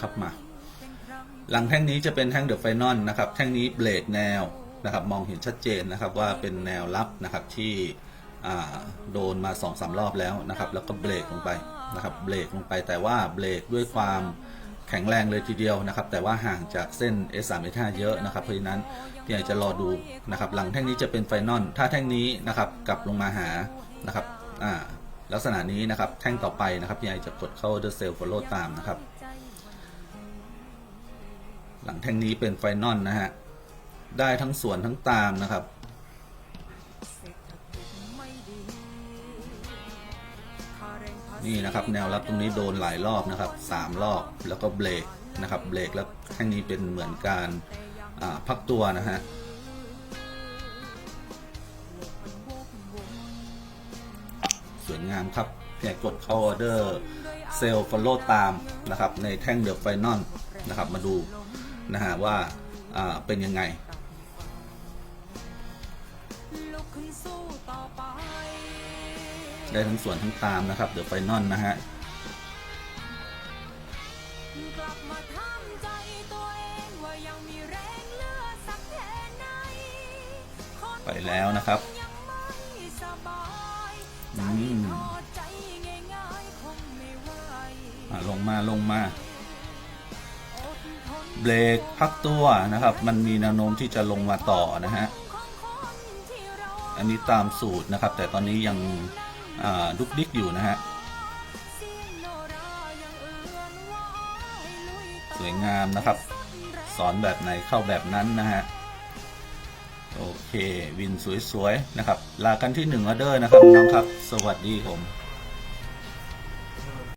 ครับมา หลังแท่งนี้จะเป็นแท่งเดอะไฟนอลนะครับ แท่งนี้เบรกแนวนะครับ มองเห็นชัดเจนนะครับว่าเป็นแนวรับนะครับที่โดนมา2อสรอบแล้วนะครับ แล้วก็เบรกลงไปนะครับ เบรกลงไปแต่ว่าเบรกด้วยความแข็งแรงเลยทีเดียวนะครับ แต่ว่าห่างจากเส้น S3 S5 เยอะนะครับ เพราะฉะนั้นพี่อยากจะรอดูนะครับ หลังแท่งนี้จะเป็นไฟนอลถ้าแท่งนี้นะครับกลับลงมาหานะครับลักษณะนี้นะครับ แท่งต่อไปนะครับพี่อยากจะกดเข้า The Sell Follow ตามนะครับ หลังแท่งนี้เป็นไฟนอลนะฮะ ได้ทั้งส่วนทั้งตามนะครับ นี่นะครับแนวรับตรงนี้โดนหลายรอบนะครับสามรอบแล้วก็เบรกนะครับเบรกแล้วแท่งนี้เป็นเหมือนการพักตัวนะฮะสวยงามครับแค่กดเข้าออเดอร์เซลล์ฟอลโล่ตามนะครับในแท่งเดอะไฟนอลนะครับมาดู นะฮะว่าเป็นยังไงลุกขึ้นสู้ต่อได้ทั้งส่วนทั้งตามนะครับ เดอะไฟนอลนะฮะไปแล้วนะครับอ่าลงมาลงมา เบรกพักตัวนะครับ มันมีแนวโน้มที่จะลงมาต่อนะฮะ อันนี้ตามสูตรนะครับ แต่ตอนนี้ยังดุกดิกอยู่นะฮะสวยต่อสวยงามนะครับ สอนแบบไหนเข้าแบบนั้นนะฮะ โอเค วินสวยๆนะครับ ลากันที่หนึ่งออเดอร์นะครับน้องครับ สวัสดีผม